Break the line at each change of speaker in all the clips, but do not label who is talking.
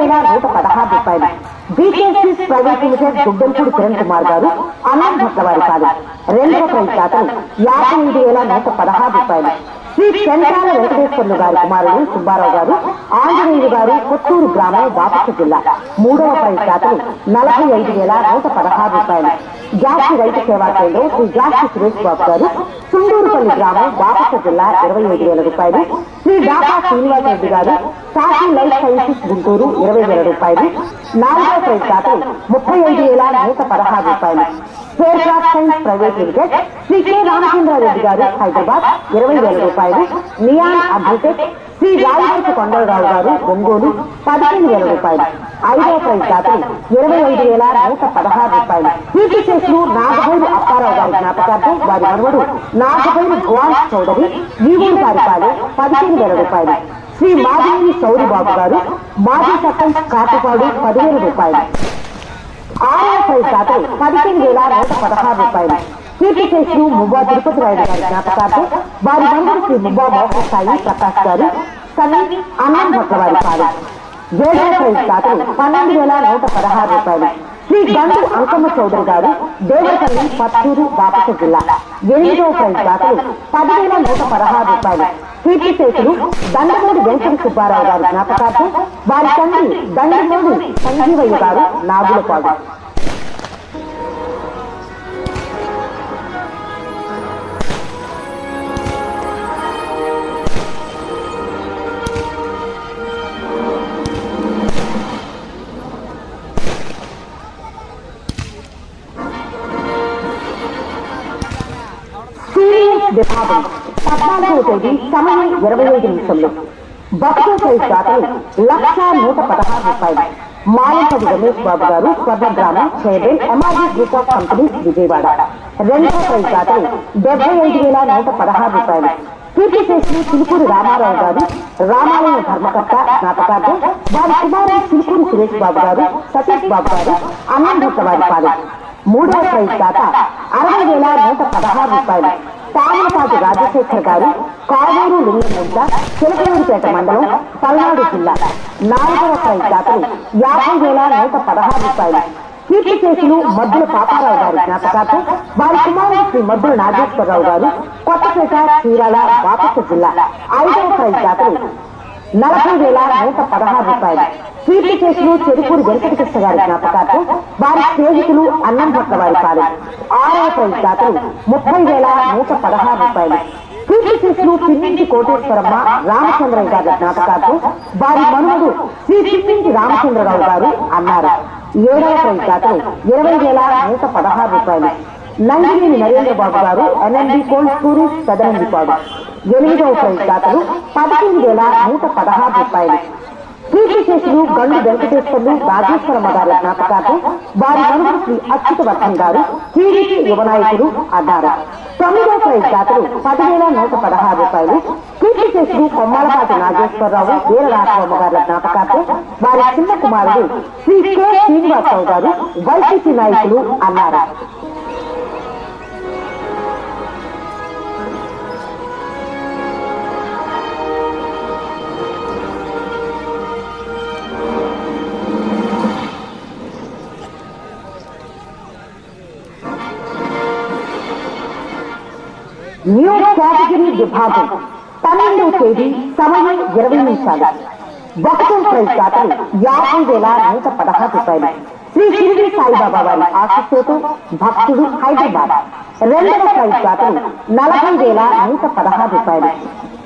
వేల నూట పదహారు రూపాయలు. BKC private limited Duggampudi Kiran Kumar garu Annambhatla వారి కాదు. రెండవ ప్రైజ్ శాతం యాభై ఐదు వేల నూట పదహారు రూపాయలు. శ్రీ చంద్రాల వెంకటేశ్వర్లు గారి కుమారుడు సుబ్బారావు గారు ఆంజనేయులు గారు కొత్తూరు గ్రామం బాపట్ల జిల్లా. మూడవ ప్రైజ్ నలభై ఐదు వేల నూట పదహారు రూపాయలు. జాతి రైతు సేవా కేంద్రం శ్రీ జాతి సురేష్ బాబు గారు సుండూరుపల్లి గ్రామం బాపట్ల జిల్లా ఇరవై ఐదు వేల రూపాయలు. శ్రీ డాకా శ్రీనివాస్ రెడ్డి గారు సాహి లైఫ్ సైన్సెస్ గుంటూరు ఇరవై వేల రూపాయలు. నాలుగవ ప్రైజ్ ముప్పై ఐదు వేల నూట పదహారు రూపాయలు. Spare science private limited Shri K Ramachandra Reddy garu Hyderabad ఇరవై వేల రూపాయలు. నియాన్ అడ్వకేట్ శ్రీ రాయవరపు కొండలరావు గారు ఒంగోలు పదిహేను వేల రూపాయలు. ఐదవ ప్రైజ్ ఇరవై ఐదు వేల నూట పదహారు రూపాయలు. కీర్తి చేసిన నాగభైరు అప్పారావు గారి జ్ఞాపకార్థం వారి మనవడు నాగభైరు గువాన్స్ చౌదరి వీవూరు గారి పాలెం పదిహేను వేల రూపాయలు. శ్రీ మాధవి సౌరి బాబు గారు మాజీ సర్పంచ్ కాటుపాడు పదివేల రూపాయలు. ఆరవ ప్రైజ్ దాతలు పదిహేను వేల నూట పదహారు రూపాయలు. కీర్తి చేసిన ముబ్బా తిరుపతి రాయుడు గారి జ్ఞాపకార్థం వారి బంధువు శ్రీ ముబ్బా మోహన్ సాయి ప్రకాష్ గారు సన్నీ అన్నం భట్ల వారి పాలు ఏడవ ప్రైజ్ దాతలు పన్నెండు వేల నూట పదహారు రూపాయలు. శ్రీ గండు అంకమ్మ చౌదరి గారు దేవరపల్లి పత్తూరు బాపట జిల్లా. ఎనిమిదవ ప్రైజ్ దాతలు పదివేల నూట పదహారు రూపాయలు. కీర్తి చేతులు దండమూడి వెంకట సుబ్బారావు గారి జ్ఞాపకార్థం వారి తండ్రి దండమూడి సంజీవయ్య గారు నాగులపాడు. తేదీ సమయం ఇరవై ఐదు నిమిషంలో. బతుకు సైజ్ దాతలు లక్ష నూట పదహారు రూపాయలు. Malampalli Ramesh Babu garu Swarnagramam chairman MRG group of companies Vijayawada. రెండవ ప్రైజ్ దాతలు డెబ్బై ఐదు వేల నూట పదహారు రూపాయలు. కీర్తి చేసిన చిలుకూరు రామారావు గారు రామాలయ ధర్మకర్త నాటకార్థం వారి కుమారుడు చిలుకూరు సురేష్ బాబు గారు సతీష్ బాబు గారు అన్నం భట్ల వారి పాలెం. మూడవ ప్రైజ్ దాత అరవై వేల నూట పదహారు రూపాయలు. పాములపాటి రాజశేఖర్ గారు కావేరు లింగముద్ద చిలకలూరిపేట మండలం పల్నాడు జిల్లా నాలుగవ ప్రైజ్ జాతలు యాభై వేల నూట పదహారు రూపాయలు. కీర్తి కేసులు మద్దుల పాపారావు గారి జ్ఞాపకార్థం వారి కుమారుడు శ్రీ మద్దుల నాగేశ్వరరావు గారు కొత్తపేట చీరాల బాపట్ల జిల్లా ఐదవ ప్రైజ్ జాతలు నలభై వేల నూట పదహారు రూపాయలు. కీర్తి చేసులు చెరుకూరు వెంకటకృష్ణ గారి జ్ఞాపకార్థం వారి స్నేహితులు అన్నం పట్ల వారి కాదు. ఆరవ ప్రైజ్ దాతలు ముప్పై వేల నూట పదహారు రూపాయలు. కీర్తి చేసులు పిన్నింటి కోటేశ్వరమ్మ రామచంద్రయ్య గారి జ్ఞాపకార్థం వారి మనుమడు శ్రీ పిన్నింటి రామచంద్రరావు గారు అన్నారు. ఏడవ ప్రైజ్ దాతలు ఇరవై వేల నూట పదహారు రూపాయలు. నంగినేని Narendra Babu garu NMD cold storage Pedanandipadu. ఎనిమిదవ ప్రైజ్ దాతలు పదిహేను వేల నూట పదహారు రూపాయలు. కీర్తిశేషులు గండు వెంకటేశ్వర్లు రాజేశ్వరమ్మ గారి జ్ఞాపకార్థం వారి మనుమడు శ్రీ అచ్యుతవర్ధన్ గారు టీడీపీ యువనాయకుడు అన్నారు. తొమ్మిదవ ప్రైజ్ దాతలు పదివేల నూట పదహారు రూపాయలు. కీర్తిశేషులు కొమ్మలపాటి నాగేశ్వరరావు వీర రాఘవమ్మ గారి జ్ఞాపకార్థం వారి చిన్న కుమారుడు శ్రీ కె శ్రీనివాసరావు గారు వైసీపీ నాయకులు అన్నారు. న్యూ కేటగిరీ విభాగం పన్నెండవ తేదీ సమయం ఇరవై నిమిషాలు. ఒకటో ప్రైజ్ దాతలు యాభై వేల నూట పదహారు రూపాయలు. శ్రీ షిరిడి సాయిబాబా వారి ఆశీస్సులతో భక్తుడు హైదరాబాద్. రెండవ ప్రైజ్ దాతలు నలభై వేల నూట పదహారు రూపాయలు.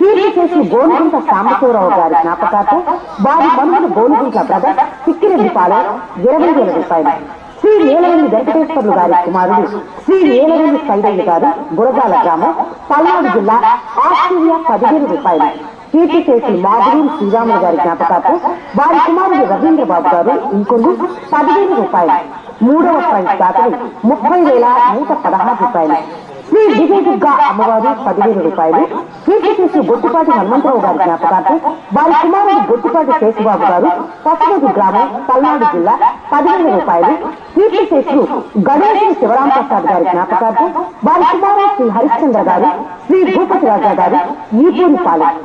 కీర్తి చేసి గోనుగుంట సాంబశివరావు గారి జ్ఞాపకార్థం వారి మనుమలు గోనుగుంట బ్రదర్ సిక్కిరెడ్డి పాలెం ఇరవై వేల రూపాయలు. శ్రీ నీలవేణి వెంకటేశ్వర్లు గారి కుమారుడు శ్రీ నీలవేణి సైదయ్య గారు గురజాల గ్రామం పల్నాడు జిల్లా ఆస్ట్రేలియా పదిహేను రూపాయలు. కీర్తి చేసి మాధురి శ్రీరాములు గారి జ్ఞాపకార్థం వారి కుమారుడు రవీంద్రబాబు గారు ఇంకొన్ని పదిహేను రూపాయలు. మూడవ ప్రైజ్ దాతలు ముప్పై వేల నూట పదహారు రూపాయలు. శ్రీ విజయదుర్గ అమ్మవారు పదివేల రూపాయలు. కీర్తి చేసి బొట్టుపాటి హనుమంతరావు గారి జ్ఞాపకార్థం వారి కుమారుడు బొట్టుపాటి శేషుబాబు గారు పసుమతి గ్రామం పల్నాడు జిల్లా పదివేల రూపాయలు. కీర్తి చేసి గణేష్ శివరాం ప్రసాద్ గారి జ్ఞాపకార్థం వారి కుమారుడు శ్రీ హరిశ్చంద్ర గారు శ్రీ భూపతి రాజా గారు ఈపూరి పాలెం.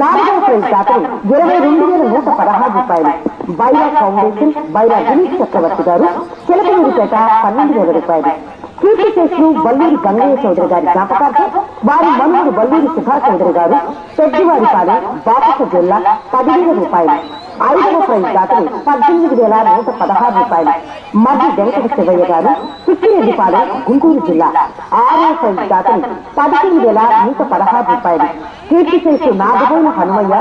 నాలుగవ ప్రైజ్ దాతలు ఇరవై రెండు వేల నూట పదహారు రూపాయలు. బైరా ఫౌండేషన్ బైరా దిలీప్ చక్రవర్తి గారు చిలకలూరిపేట పన్నెండు వేల రూపాయలు. కీర్తి చేసిన వల్లూరి గంగయ్య చౌదరి గారి జ్ఞాపకార్థం వారి మనుమడు బల్లూరి సుభాష్ చౌదరి గారు పెద్దవారిపాలెం బాపట జిల్లా పదివేల రూపాయలు. ఐదవ ప్రైజ్ దాతలు పద్దెనిమిది వేల నూట పదహారు రూపాయలు. మధ్య వెంకట శివయ్య గారు సిక్కిరెడ్డిపాలెం గుంటూరు జిల్లా. ఆరో ప్రైజ్ దాతలు పదిహేను వేల నూట పదహారు రూపాయలు. కీర్తిశేషు చేసి నాగబోయిన హనుమయ్య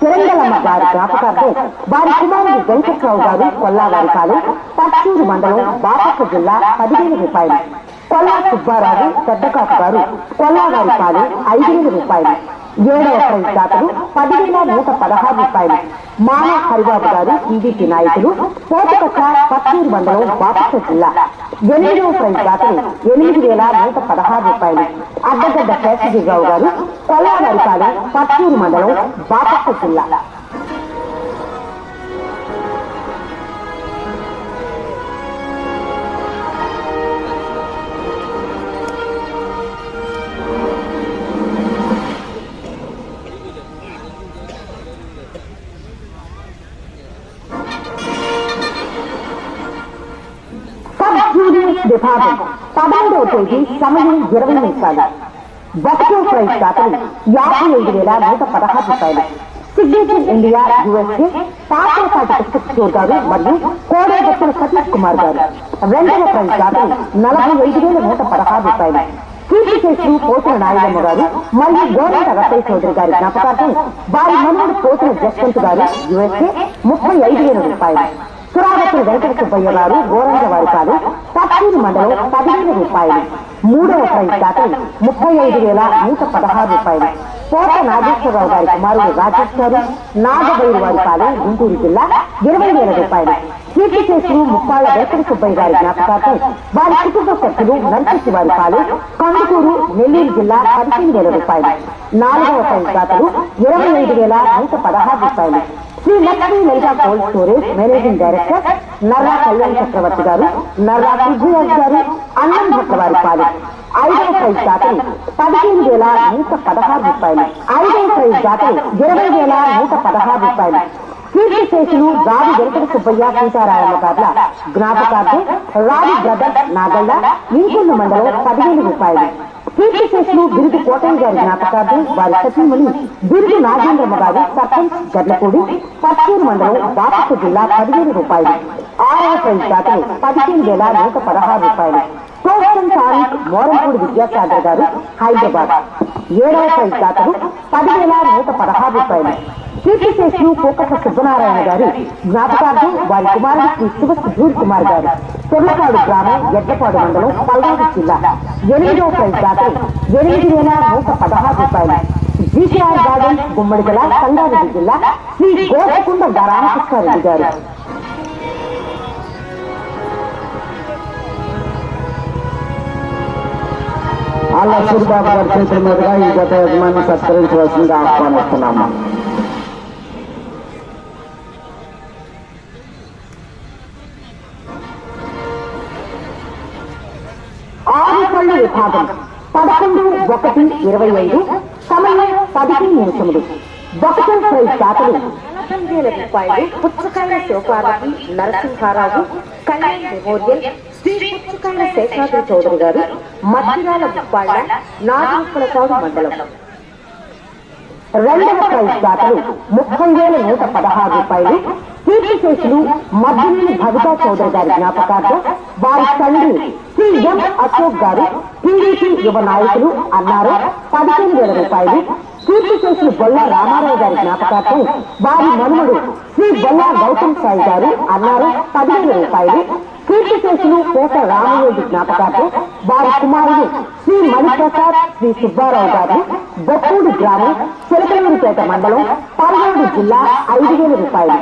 తిరంగలమ్మ గారి జ్ఞాపకార్థం వారి కుమారుడు వెంకట్రావు గారు కొల్లావారిపాలెం పచ్చూరు మండలం బాపట్ల జిల్లా పదిహేను రూపాయలు. కొల్లా సుబ్బారావు పెద్దకాపు గారు కొల్లావారిపాలెం ఐదు వేల రూపాయలు. ఏడవ ప్రైజ్ దాతలు పదివేల నూట పదహారు రూపాయలు. మానవ హరిబాబు గారు టీడీపీ నాయకులు పోతకట్ట పత్తూరు మండలం బాపట్ల జిల్లా. ఎనిమిదవ ప్రైజ్ దాతలు ఎనిమిది వేల నూట పదహారు రూపాయలు. అడ్డగడ్డ శేషగిరిరావు గారు కొల్లావారిపాలెం పత్తూరు మండలం బాపట్ల జిల్లా. విభాగం పదమూడవ తేదీ సమయం ఇరవై నిమిషాలు. ఒకటో ప్రైజ్ దాతలు యాభై ఐదు వేల నూట పదహారు రూపాయలు. సిగ్నేచర్ ఇండియా యుఎస్ఏ పాత్రపాటి పుస్తక స్టోర్ గారు మరియు కోడేపత్తుల సతీష్ కుమార్ గారు. రెండవ ప్రైజ్ దాతలు నలభై ఐదు వేల నూట పదహారు రూపాయలు. కీర్తి చేసిన పోతుల నాయుడమ్మ గారు మరియు గోరంట రత్తయ్య చౌదరి గారి జ్ఞాపకార్థం వారి మనవుడు పోతుల జస్వంత్ గారు యుఎస్ఏ ముప్పై ఐదు వేల రూపాయలు. సురావతుల వెంకట సుబ్బయ్య గారు గోరంగ వారి కాదు. పచ్చూరు మండలం పదివేల రూపాయలు. మూడవ ప్రైజ్ దాతలు ముప్పై ఐదు వేల నూట పదహారు రూపాయలు. కోట నాగేశ్వరరావు గారి కుమారుడు రాజేష్ గారు నాగబైరు వారి పాలెం గుంటూరు జిల్లా ఇరవై వేల రూపాయలు. కీర్తి చేసిన ముప్పాళ్ళ వెంకట సుబ్బయ్య గారి జ్ఞాపకార్థం వారి కుటుంబ సభ్యులు నరసింహ వారి పాలు కందుకూరు నెల్లూరు జిల్లా పదిహేను వేల రూపాయలు. నాలుగవ ప్రైజ్ దాతలు ఇరవై ఐదు వేల నూట పదహారు రూపాయలు. Shri Lakshmi Lalitha cold storage managing director Narra Kalyan Chakravarthy garu Narra Prithviraj గారు అన్నం భట్టవారి పాలు ఐదవ ప్రైజ్ దాతలు పదిహేను వేల నూట పదహారు రూపాయలు ఐదవ ప్రైజ్ దాతలు ఇరవై వేల నూట పదహారు రూపాయలు కీర్తి శేషులు రావి వెంకట సుబ్బయ్య సీతారాయణ గార్ల జ్ఞాపకార్థం రావి బ్రదర్స్ నాగళ్ళ ఇంకొల్లు మండలం పదిహేను రూపాయలు. కీర్తి శేషులు బిరుదు కోటయ్య గారి జ్ఞాపకార్థం వారి సతీమణి బిరుదు నాగేంద్రమ్మ గారి సర్పంచ్ గడ్లపూడి పర్చూరు మండలం బాపట్ల జిల్లా పదివేల రూపాయలు. ఆరవ ప్రైజ్ దాతలు పదిహేను వేల నూట పదహారు రూపాయలు. కోస్టల్ తారీఖ్ మోరంపూడి విద్యాసాగర్ గారు హైదరాబాద్. ఏడవ ప్రైజ్ దాతలు పదివేల నూట పదహారు రూపాయలు. కీర్తి శేషులు కోకట సుబ్బనారాయణ గారు జ్ఞాపకార్థం వారి కుమారుడు శ్రీ శివ సుధూర్ కుమార్ గారు. తొర్లపాడు గ్రామం ఎడ్లపాడు మండలం పల్నాడు జిల్లా ఎనిమిదవ ప్రైజ్ దాతలు ఎనిమిది వేల నూట పదహారు రూపాయలు జీసీఆర్ గార్డెన్ గుమ్మడిగల సంగారెడ్డి జిల్లా శ్రీ గోపకుండ రామకృష్ణారెడ్డి గారు
ఆళ్ళ సూరిబాబు గారి చేతుల మీదుగా ఈ గత యజమాని సత్కరించవలసిందిగా ఆహ్వానిస్తున్నాము
విభాగం పదకొండు ఒకటి ఇరవై ఐదు సమయం పదిహేను నిమిషములు. దాతలు నలభై వేల రూపాయలు పుచ్చకాయల శివపార్వతి నరసింహారావు కళ్యాణ్ మెమోరియల్ శ్రీ పుచ్చకాయల శేషాద్రి చౌదరి గారు మధ్యరాల ముప్పాళ్ళ నాగముక్కలపాడు మండలం. రెండవ ప్రైజ్ దాతలు ముప్పై వేల నూట పదహారు రూపాయలు కీర్తి శేషులు మద్దినేని భవితా చౌదరి గారి జ్ఞాపకార్థం వారి తండ్రి శ్రీ ఎం అశోక్ గారు టీడీపీ యువ నాయకులు అన్నారు. పదిహేను వేల రూపాయలు పూర్తి చేసిన బొల్ల రామారావు గారి జ్ఞాపకార్థం వారి మనుమడు శ్రీ బొల్ల గౌతమ్ సాయి గారు అన్నారు. పదిహేను రూపాయలు పూర్తి చేసిన కోట రామయోగి జ్ఞాపకార్థం వారి కుమారుడు శ్రీ మణిప్రసాద్ శ్రీ సుబ్బారావు గారు బొప్పూడి గ్రామం చిలకలూరుపేట మండలం పల్నాడు జిల్లా ఐదు వేల రూపాయలు.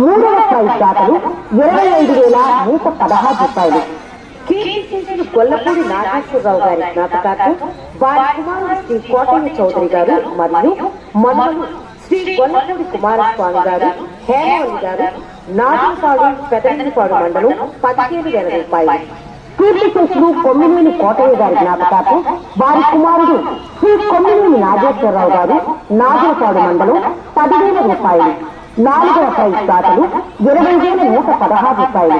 మూడవ ప్రైజ్ దాతలు ఇరవై ఐదు వేల నూట పదహారు రూపాయలు. కీర్తిశేషులు నాగేశ్వరరావు గారి జ్ఞాపకార్థం వారి కుమారుడు శ్రీ కోటయ్య చౌదరి గారు మరియు మనుమలు శ్రీ కొల్లపూడి కుమారస్వామి గారు హేమవల్లి గారు నాగంపాడు పెదగిరిపాడు మండలం పదిహేను వేల రూపాయలు. కీర్తిశేషులు కొమ్మినేని కోటయ్య గారి జ్ఞాపకార్థం వారి కుమారుడు శ్రీ కొమ్మినేని నాగేశ్వరరావు గారు నాగలపాడు మండలం పదివేల రూపాయలు. నాలుగవ ప్రైజ్ దాతలు ఇరవై వేల నూట పదహారు రూపాయలు.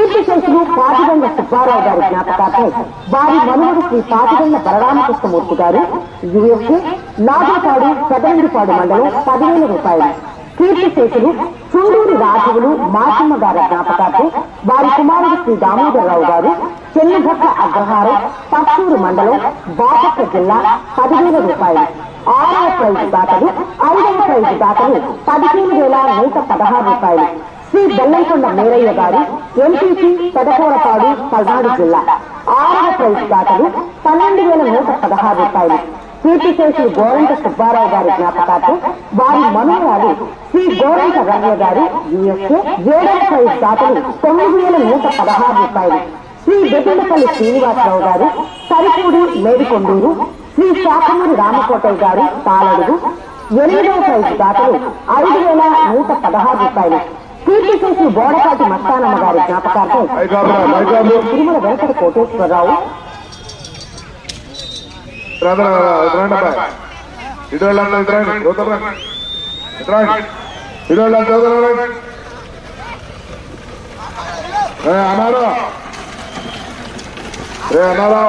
కీర్తిశేషులు పాటిగండ సుబ్బారావు గారి జ్ఞాపకార్థం వారి మనుమడు శ్రీ పాటిగండ బలరామకృష్ణమూర్తి గారు యుఎస్ఏ నాగలపాడు పెదనందిపాడు మండలం పదివేల రూపాయలు. కీర్తిశేషులు చుండూరి రాఘవులు మాసమ్మ గారి జ్ఞాపకార్థం వారి కుమారుడు శ్రీ దామోదరరావు గారు చెన్నుఘట్ట అగ్రహారం పత్తూరు మండలం బాపట్ల జిల్లా పదివేల రూపాయలు. ఆరవ ప్రైజ్ దాతలు ఐదవ ప్రైజ్ దాతలు పదిహేను వేల నూట పదహారు రూపాయలు. శ్రీ బొల్లంకొండ మేరయ్య గారు ఎంపీసీ పెదకూరపాడు పల్నాడు జిల్లా. ఆరవ ప్రైజ్ దాతలు పన్నెండు వేల నూట పదహారు రూపాయలు. కీర్తిశేషులు గోరంట సుబ్బారావు గారి జ్ఞాపకార్థం వారి మనోరాలు శ్రీ గోరంట రమ్య గారు యుఎస్ఏ ఏడవ ప్రైజ్ దాతలు తొమ్మిది వేల నూట పదహారు రూపాయలు. శ్రీ బెట్టిండపల్లి శ్రీనివాసరావు గారు సరిపూడి మేడికొండూరు శ్రీ శాఖమూరి రామకోటయ్య గారు తాలడుగు ఎనిమిదవ ప్రైజ్ దాతలు ఐదు వేల నూట పదహారు రూపాయలు. కీర్తిశేషులు బోడపాటి మస్తానమ్మ గారి జ్ఞాపకార్థం తిరుమల వెంకట కోటేశ్వరరావు.
రండి. రండి. అబ్బాయి ఇటు వెళ్ళండి ఇటు రండి యువతలు రండి ఇటు రండి ఇటు వెళ్ళండి యువతలు రండి ఏ అన్నారు రే అన్నారు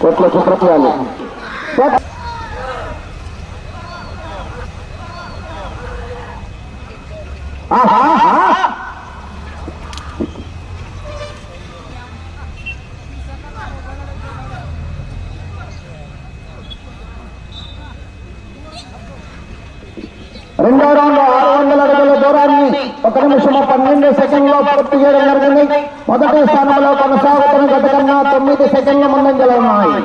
కోట్ల సుప్రత్యాలు ఆహా రెండో రౌండ్ ఆరు వందల అడుగుల దూరాన్ని ఒక నిమిషం పన్నెండు సెకండ్లో పూర్తి చేయడం జరిగింది. మొదటి స్థానంలో కొనసాగుతున్న గత కన్నా తొమ్మిది సెకండ్ల ముందంజలో ఉన్నాయి.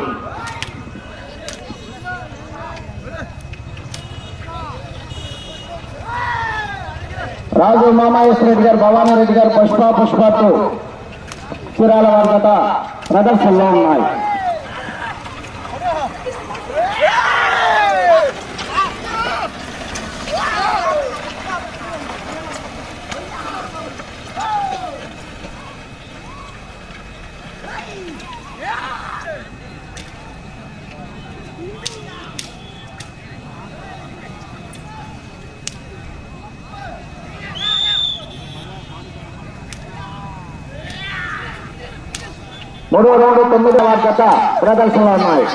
రాజు మామాయేశ్వర రెడ్డి గారు భవానీ రెడ్డి గారు పుష్ప పుష్పతో చీరాల వారి గత ప్రదర్శనలో ఉన్నాయి. మూడో రౌండ్ తొమ్మిది వారి గత ప్రదర్శనలో ఉన్నాయి.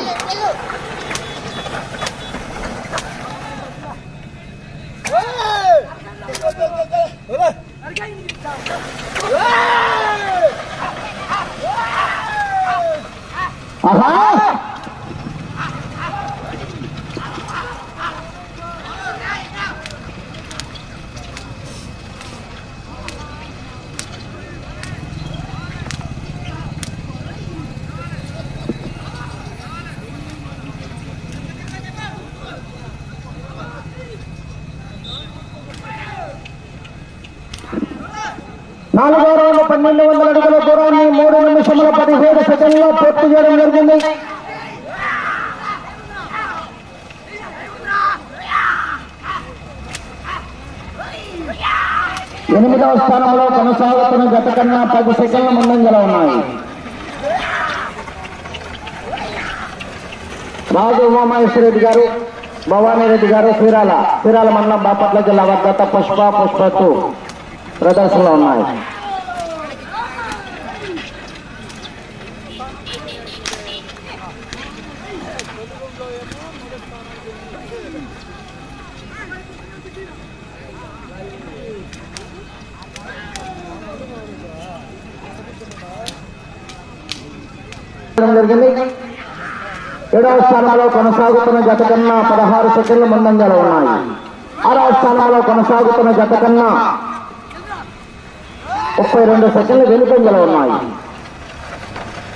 ఆహా! నాలుగో రౌండ్ పన్నెండు వందల అడుగుల దూరాన్ని మూడు నిమిషముల పదిహేడు సెకండ్లో పూర్తి చేయడం జరిగింది. ఎనిమిదవ స్థానంలో కొనసాగుతున్న గత కన్నా పది సెకండ్ల ముందంజలో ఉన్నాయి. రాజు ఉమామహేశ్వర రెడ్డి గారు భవానీ రెడ్డి గారు శ్రీరాల శ్రీరాల మండలం బాపట్ల జిల్లా వద్ద పుష్ప పుష్పతో ప్రదర్శనలో ఉన్నాయి. జరిగింది. ఏడవ స్థానంలో కొనసాగుతున్న జత కన్నా పదహారు సెకండ్లు ముందంజలో ఉన్నాయి. ఆరవ స్థానంలో కొనసాగుతున్న జత కన్నా ముప్పై రెండు సెకండ్లు వెనుకంజలో ఉన్నాయి.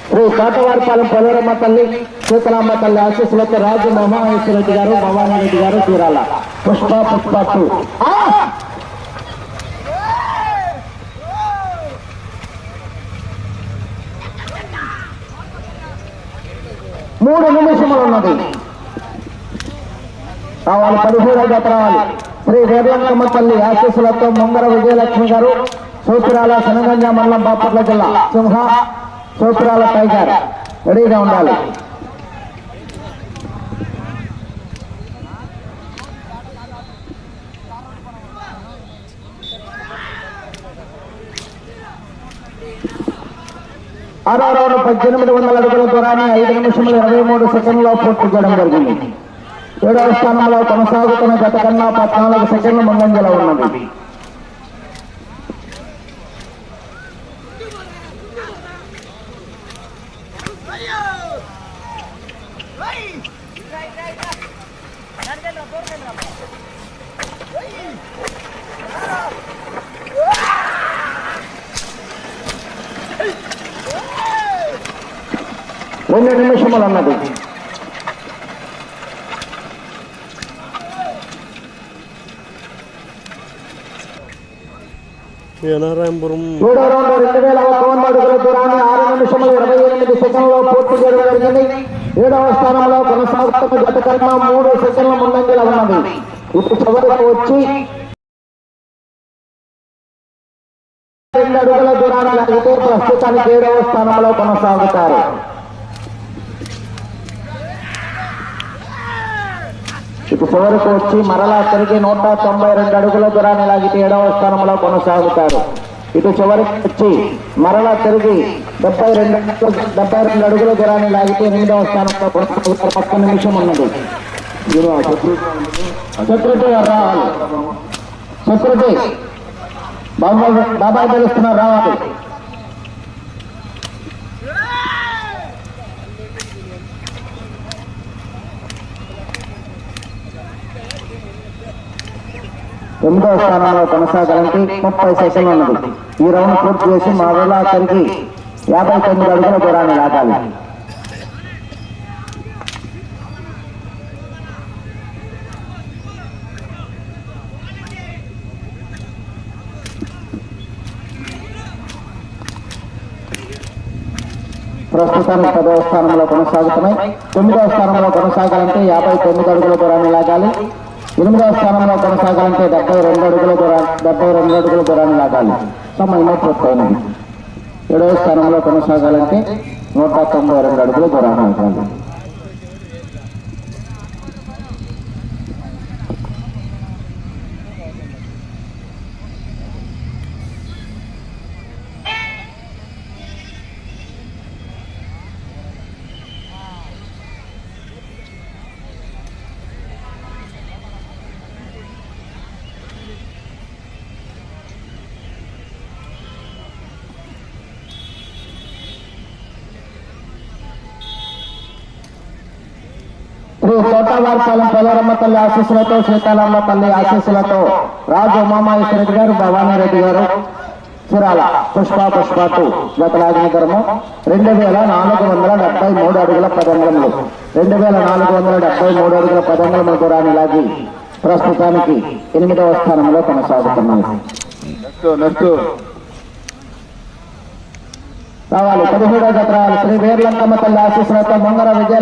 శ్రీ కాటవారిపాలెం పొలరమ్మ తల్లి సీతలాంబ తల్లి ఆశీస్సులతో రాజు మహామేశ్వరరెడ్డి గారు భవానారెడ్డి గారు తీరాల పుష్ప పుష్ప టూ. మూడు నిమిషములు ఉన్నది. రావాలి పదిహేడు జత రావాలి శ్రీ వేదలంకమ్మ తల్లి ఆశీస్సులతో ముందర విజయలక్ష్మి గారు సూత్రాల సనగంజ మండలం బాపట్ల జిల్లా సింహ సూత్రాల టైగర్. రెడీగా ఉండాలి. ఆరో రౌండ్ పద్దెనిమిది వందల అడుగుల దూరాన్ని ఐదు నిమిషములు ఇరవై మూడు సెకండ్లో పూర్తి చేయడం జరిగింది. ఏడవ స్థానంలో కొనసాగుతున్న గత కన్నా పద్నాలుగు సెకండ్ల ముందంజలో ఉన్నది. రెండు నిమిషములు అన్నది. రౌండ్ రెండు వేల ఒక వంద అడుగుల దూరాన్ని ఆరు నిమిషములు ఇరవై ఎనిమిది సెకండ్లో పూర్తి చేయడం జరిగింది. ఏడవ స్థానంలో కొనసాగుతున్న గత కన్నా మూడు సెకండ్ల ముందంజలో ఉన్నది. ఇప్పుడు చివరికి వచ్చి రెండు అడుగుల దూరాన్ని లాగితే ప్రస్తుతానికి ఏడవ స్థానంలో కొనసాగుతారు. ఇటు చివరికి వచ్చి మరలా తిరిగి నూట తొంభై రెండు అడుగుల దూరాన్ని లాగితే ఏడవ స్థానంలో కొనసాగుతారు. ఇటు చివరికి వచ్చి మరలా తిరిగి డెబ్బై రెండు డెబ్బై రెండు అడుగుల దూరాన్ని లాగితే ఎనిమిదవ స్థానంలో కొనసాగుతారు. పక్క నిమిషం ఉన్నది సెక్రటరీ రావాలి. సెక్రటరీ బాబాయ్ బాబాయ్ తెలుస్తున్నారు రావాలి. ఎనిమిదవ స్థానంలో కొనసాగాలంటే ముప్పై సెకండ్లు ఉన్నది. ఈ రౌండ్ పూర్తి చేసి మా వేలాఖరికి యాభై తొమ్మిది అడుగుల దూరాన్ని లాగాలి. ప్రస్తుతానికి పదవ స్థానంలో కొనసాగుతున్నాయి. తొమ్మిదవ స్థానంలో కొనసాగాలంటే యాభై తొమ్మిది అడుగుల దూరాన్ని లాగాలి. ఎనిమిదవ స్థానంలో కొనసాగాలంటే డెబ్బై రెండు అడుగుల దూరాన్ని డెబ్బై రెండు అడుగుల దూరాన్ని లాగాలి. సమయంలో పూర్తయినది ఏడవ స్థానంలో కొనసాగాలంటే నూట తొంభై రెండు అడుగుల దూరాన్ని లాగాలి. శ్రీ కోటవారపాలెం పోలరమ్మ తల్లి ఆశీస్సులతో సీతారామ తల్లి ఆశీస్సులతో రాజు ఉమామహేశ్వరరెడ్డి గారు భవానీ రెడ్డి గారు చిరాల పుష్ప పుష్ప టూ గతలాగిన ధర్మం రెండు వేల నాలుగు వందల డెబ్బై మూడు అడుగుల పదంగములు. రెండు వేల నాలుగు వందల డెబ్బై మూడు అడుగుల పదంగముల దూరాన్ని లాగి ప్రస్తుతానికి ఎనిమిదవ స్థానంలో కొనసాగుతున్నాయి. రావాలి. పదిహేడవ జత రావాలి. శ్రీ వీర్లంకమ్మ తల్లి ఆశీస్సులతో ముంగర విజయ